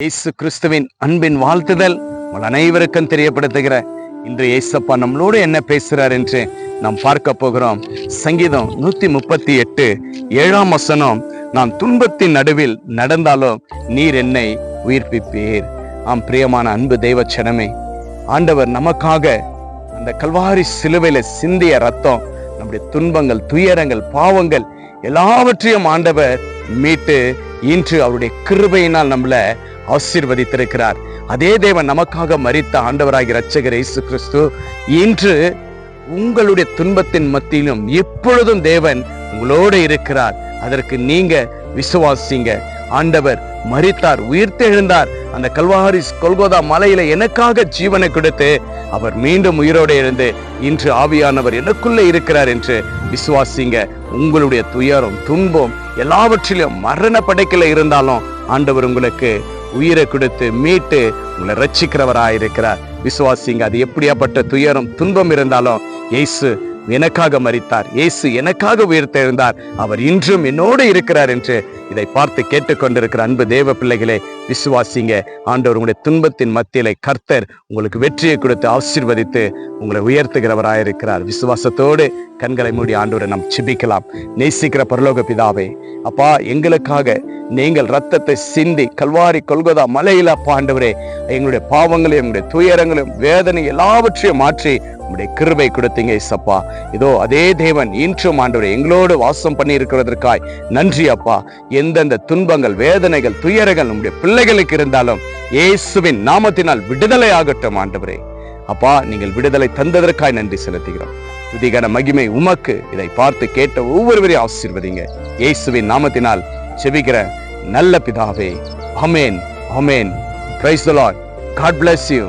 இயேசு கிறிஸ்துவின் அன்பின் வாழ்த்துதல் உங்கள் அனைவருக்கும் தெரியப்படுத்துகிற இன்று இயேசப்பா நம்மளோடு என்ன பேசுகிறார் என்று நாம் பார்க்க போகிறோம். சங்கீதம் நூத்தி முப்பத்தி எட்டு ஏழாம் வசனம் நான் துன்பத்தின் நடுவில் நடந்தாலும் நீர் என்னை உயிர்ப்பிப்பீர். ஆம் பிரியமான அன்பு தெய்வச்சனமே ஆண்டவர் நமக்காக அந்த கல்வாரி சிலுவையில சிந்திய ரத்தம் நம்முடைய துன்பங்கள் துயரங்கள் பாவங்கள் எல்லாவற்றையும் ஆண்டவர் மீட்டு இன்று அவருடைய கிருபையினால் நம்மள ஆசீர்வதித்திருக்கிறார். அதே தேவன் நமக்காக மரித்த ஆண்டவராகி ரட்சகர் இயேசு கிறிஸ்து இன்று உங்களுடைய துன்பத்தின் மத்தியிலும் எப்பொழுதும் தேவன் உங்களோடு இருக்கிறார். அதற்கு நீங்க விசுவாசிங்க. ஆண்டவர் மரித்தார் உயிர்த்தெழுந்தார். அந்த கல்வாரி கொல்கோதா மலையில எனக்காக ஜீவனை கொடுத்து அவர் மீண்டும் உயிரோடு எழுந்து இன்று ஆவியானவர் எனக்குள்ளே இருக்கிறார் என்று விசுவாசிங்க. உங்களுடைய துயரம் துன்பம் எல்லாவற்றிலும் மரண படைக்கல இருந்தாலும் ஆண்டவர் உங்களுக்கு உயிரை கொடுத்து மீட்டு உங்களை ரட்சிக்கிறவராக இருக்கிறார் விசுவாசிங்க அது எப்படியாப்பட்ட துயரம் துன்பம் இருந்தாலும் இயேசு எனக்காக மறித்தார் இயேசு எனக்காக உயிர்த்தெழுந்தார். அவர் இன்றும் என்னோடு இருக்கிறார் என்று இதை பார்த்து கேட்டுக்கொண்டிருக்கிற அன்பு தேவ பிள்ளைகளே விசுவாசிங்க ஆண்டவர் உங்களுடைய துன்பத்தின் மத்தியிலே கர்த்தர் உங்களுக்கு வெற்றியை கொடுத்து ஆசீர்வதித்து உங்களை உயர்த்துகிறவராயிருக்கிறார். விசுவாசத்தோடு கண்களை மூடி ஆண்டவரை நாம் சிபிக்கலாம் நேசிக்கிற பரலோக பிதாவே அப்பா எங்களுக்காக நீங்கள் ரத்தத்தை சிந்தி கல்வாரி கொள்கதா மலையில பாண்டவரே எங்களுடைய பாவங்களையும் எங்களுடைய துயரங்களையும் வேதனை எல்லாவற்றையும் மாற்றி உங்களுடைய கிருபை கொடுத்தீங்க இசப்பா இதோ அதே தேவன் இன்றும் ஆண்டவரை எங்களோடு வாசம் பண்ணி இருக்கிறதற்காய் நன்றி அப்பா. எந்தெந்த துன்பங்கள் வேதனைகள் துயரங்கள் நம்முடைய பிள்ளைகளுக்கு இருந்தாலும் இயேசுவின் நாமத்தினால் விடுதலை ஆகட்டும் ஆண்டவரே. அப்பா நீங்கள் விடுதலை தந்ததற்காய் நன்றி செலுத்துகிறோம். துதிகர மகிமை உமக்கு. இதை பார்த்து கேட்ட ஒவ்வொருவரையும் ஆசீர்வதிங்க. இயேசுவின் நாமத்தினால் செபிக்கிற நல்ல பிதாவே. அமேன் அமேன் பிரைஸ் காட் பிளஸ் யூ